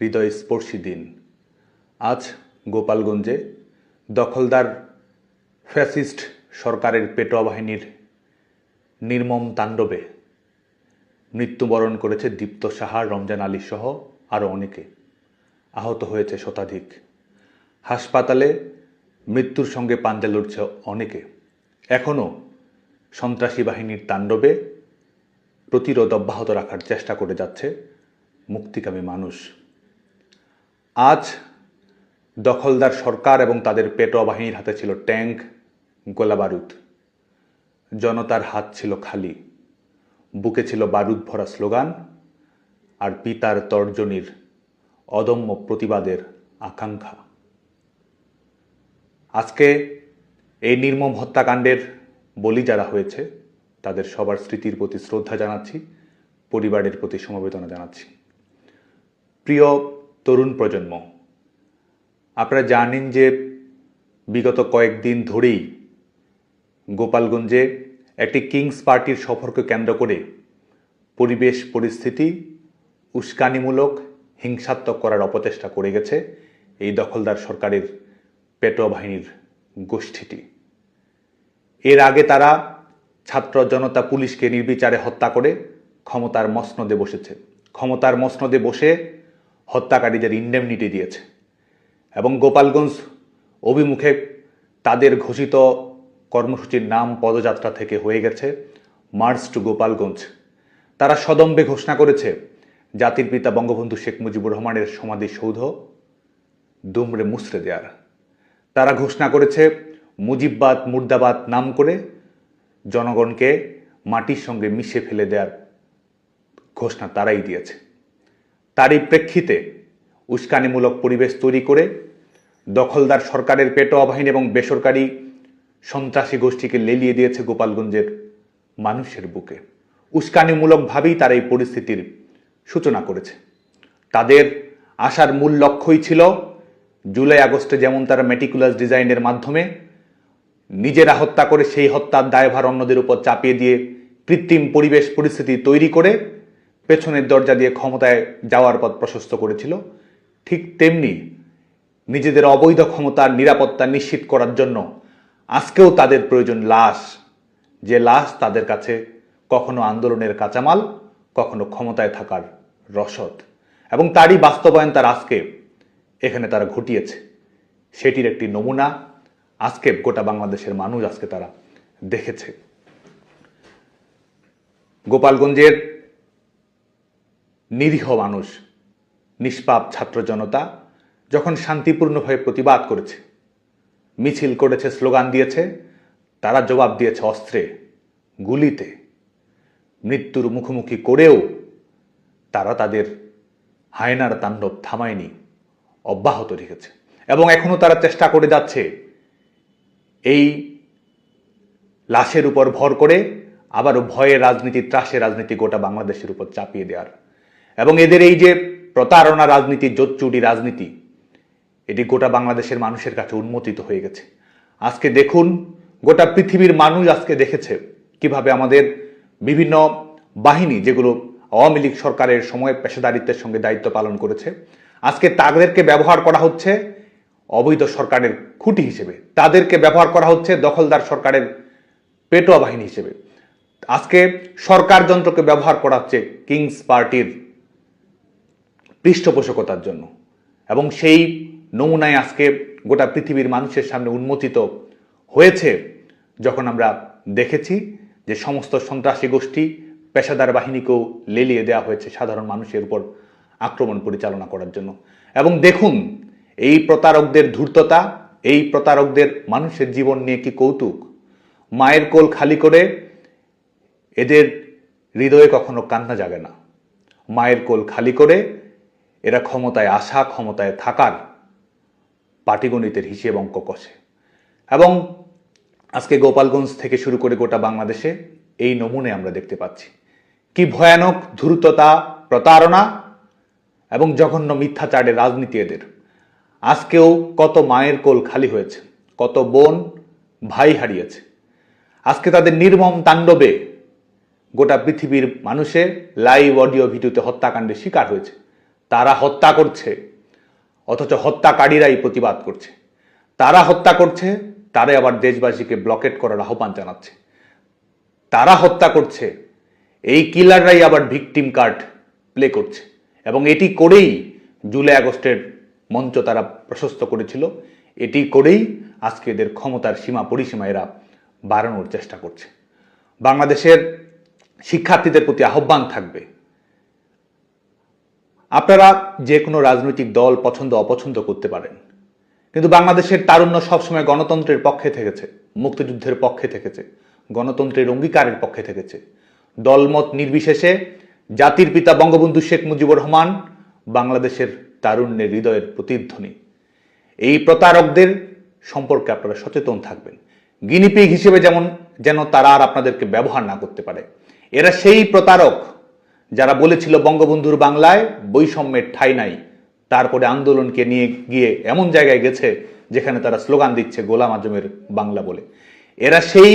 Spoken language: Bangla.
হৃদয়স্পর্শী দিন। আজ গোপালগঞ্জে দখলদার ফ্যাসিস্ট সরকারের পেটোয়া বাহিনীর নির্মম তাণ্ডবে মৃত্যুবরণ করেছে দীপ্ত সাহা, রমজান আলী সহ আরও অনেকে। আহত হয়েছে শতাধিক। হাসপাতালে মৃত্যুর সঙ্গে পাঞ্জা লড়ছে অনেকে। এখনও সন্ত্রাসী বাহিনীর তাণ্ডবে প্রতিরোধ অব্যাহত রাখার চেষ্টা করে যাচ্ছে মুক্তিকামী মানুষ। আজ দখলদার সরকার এবং তাদের পেটোয়া বাহিনীর হাতে ছিল ট্যাঙ্ক, গোলাবারুদ। জনতার হাত ছিল খালি। বুকে ছিল বারুদ ভরা স্লোগান আর পিতার তর্জনীর অদম্য প্রতিবাদের আকাঙ্ক্ষা। আজকে এই নির্মম হত্যাকাণ্ডের বলি যারা হয়েছে, তাদের সবার স্মৃতির প্রতি শ্রদ্ধা জানাচ্ছি, পরিবারের প্রতি সমবেদনা জানাচ্ছি। প্রিয় তরুণ প্রজন্ম। আপনারা জানেন যে বিগত কয়েকদিন ধরেই গোপালগঞ্জে একটি কিংস পার্টির সফরকে কেন্দ্র করে পরিবেশ পরিস্থিতি উস্কানিমূলক, হিংসাত্মক করার অপচেষ্টা করে গেছে এই দখলদার সরকারের পেটোয়া বাহিনীর গোষ্ঠীটি। এর আগে তারা ছাত্র জনতা পুলিশকে নির্বিচারে হত্যা করে ক্ষমতার মসনদে বসেছে। ক্ষমতার মসনদে বসে হত্যাকারীদের ইন্ডেমনিটি দিয়েছে। এবং গোপালগঞ্জ অভিমুখে তাদের ঘোষিত কর্মসূচির নাম পদযাত্রা থেকে হয়ে গেছে মার্চ টু গোপালগঞ্জ তারা সদম্বে ঘোষণা করেছে, জাতির পিতা বঙ্গবন্ধু শেখ মুজিবুর রহমানের সমাধিসৌধ দুমড়ে মুচড়ে দেয়ার। তারা ঘোষণা করেছে, মুজিববাদ, মুর্দাবাদ নাম করে জনগণকে মাটির সঙ্গে মিশে ফেলে দেওয়ার ঘোষণা তারাই দিয়েছে। তারই প্রেক্ষিতে উস্কানিমূলক পরিবেশ তৈরি করে দখলদার সরকারের পেটোয়া বাহিনী এবং বেসরকারি সন্ত্রাসী গোষ্ঠীকে লেলিয়ে দিয়েছে গোপালগঞ্জের মানুষের বুকে। উস্কানিমূলকভাবেই তারা এই পরিস্থিতির সূচনা করেছে। তাদের আসার মূল লক্ষ্যই ছিল জুলাই আগস্টে যেমন তারা মেটিকুলাস ডিজাইনের মাধ্যমে নিজেরা হত্যা করে সেই হত্যার দায়ভার অন্যদের উপর চাপিয়ে দিয়ে কৃত্রিম পরিবেশ পরিস্থিতি তৈরি করে পেছনের দরজা দিয়ে ক্ষমতায় যাওয়ার পথ প্রশস্ত করেছিল। ঠিক তেমনি নিজেদের অবৈধ ক্ষমতার নিরাপত্তা নিশ্চিত করার জন্য আজকেও তাদের প্রয়োজন লাশ। যে লাশ তাদের কাছে কখনো আন্দোলনের কাঁচামাল, কখনো ক্ষমতায় থাকার রসদ। এবং তারই বাস্তবায়ন তার আজকে এখানে তারা ঘটিয়েছে। সেটির একটি নমুনা আজকে গোটা বাংলাদেশের মানুষ আজকে তারা দেখেছে। গোপালগঞ্জের নিরীহ মানুষ, নিষ্পাপ ছাত্র জনতা যখন শান্তিপূর্ণভাবে প্রতিবাদ করেছে, মিছিল করেছে, স্লোগান দিয়েছে, তারা জবাব দিয়েছে অস্ত্রে, গুলিতে। মৃত্যুর মুখোমুখি করেও তারা তাদের হায়নার তাণ্ডব থামায়নি, অব্যাহত রেখেছে এবং এখনও তারা চেষ্টা করে যাচ্ছে এই লাশের উপর ভর করে আবারও ভয়ে রাজনীতি ত্রাসের রাজনীতি গোটা বাংলাদেশের উপর চাপিয়ে দেওয়ার। এবং এদের এই যে প্রতারণা রাজনীতি জোচ্চুটি রাজনীতি, এটি গোটা বাংলাদেশের মানুষের কাছে উন্মোচিত হয়ে গেছে। আজকে দেখুন, গোটা পৃথিবীর মানুষ আজকে দেখেছে কীভাবে আমাদের বিভিন্ন বাহিনী, যেগুলো আওয়ামী লীগ সরকারের সময় পেশাদারিত্বের সঙ্গে দায়িত্ব পালন করেছে, আজকে তাদেরকে ব্যবহার করা হচ্ছে অবৈধ সরকারের খুঁটি হিসেবে। তাদেরকে ব্যবহার করা হচ্ছে দখলদার সরকারের পেটোয়া বাহিনী হিসেবে। আজকে সরকার যন্ত্রকে ব্যবহার করা হচ্ছে কিংস পার্টির পৃষ্ঠপোষকতার জন্য। এবং সেই নমুনায় আজকে গোটা পৃথিবীর মানুষের সামনে উন্মোচিত হয়েছে যখন আমরা দেখেছি যে সমস্ত সন্ত্রাসী গোষ্ঠী পেশাদার বাহিনীকেও লেলিয়ে দেওয়া হয়েছে সাধারণ মানুষের উপর আক্রমণ পরিচালনা করার জন্য। এবং দেখুন, এই প্রতারকদের ধূর্ততা, এই প্রতারকদের মানুষের জীবন নিয়ে কি কৌতুক। মায়ের কোল খালি করে এদের হৃদয়ে কখনো কান্না জাগে না। মায়ের কোল খালি করে এরা ক্ষমতায় আসা, ক্ষমতায় থাকার পাটিগণিতের হিসেব অঙ্ক কষে। এবং আজকে গোপালগঞ্জ থেকে শুরু করে গোটা বাংলাদেশে এই নমুনে আমরা দেখতে পাচ্ছি। কি ভয়ানক ধূর্ততা, প্রতারণা এবং জঘন্য মিথ্যাচারের রাজনীতি এদের। আজকেও কত মায়ের কোল খালি হয়েছে, কত বোন ভাই হারিয়েছে। আজকে তাদের নির্মম তাণ্ডবে গোটা পৃথিবীর মানুষে লাইভ অডিও ভিডিওতে হত্যাকাণ্ডের শিকার হয়েছে। তারা হত্যা করছে, অথচ হত্যাকারীরাই প্রতিবাদ করছে। তারা হত্যা করছে, তারে আবার দেশবাসীকে ব্লকেট করার আহ্বান জানাচ্ছে। তারা হত্যা করছে, এই কিলাররাই আবার ভিকটিম কার্ড প্লে করছে। এবং এটি করেই জুলাই আগস্টের মঞ্চ তারা প্রশস্ত করেছিল। এটি করেই আজকে এদের ক্ষমতার সীমা পরিসীমা এরা বাড়ানোর চেষ্টা করছে। বাংলাদেশের শিক্ষার্থীদের প্রতি আহ্বান থাকবে আপনারা যে কোনো রাজনৈতিক দল পছন্দ, অপছন্দ করতে পারেন। কিন্তু বাংলাদেশের তারুণ্য সবসময় গণতন্ত্রের পক্ষে থেকেছে, মুক্তিযুদ্ধের পক্ষে থেকেছে, গণতন্ত্রের অঙ্গীকারের পক্ষে থেকেছে। দলমত নির্বিশেষে জাতির পিতা বঙ্গবন্ধু শেখ মুজিবুর রহমান বাংলাদেশের তারুণ্যের হৃদয়ের প্রতিধ্বনি। এই প্রতারকদের সম্পর্কে আপনারা সচেতন থাকবেন। গিনিপিগ হিসেবে যেমন, যেন তারা আর আপনাদেরকে ব্যবহার না করতে পারে। এরা সেই প্রতারক যারা বলেছিল বঙ্গবন্ধুর বাংলায় বৈষম্যের ঠাই নাই, তারপরে আন্দোলনকে নিয়ে গিয়ে এমন জায়গায় গেছে যেখানে তারা স্লোগান দিচ্ছে গোলাম আজমের বাংলা বলে। এরা সেই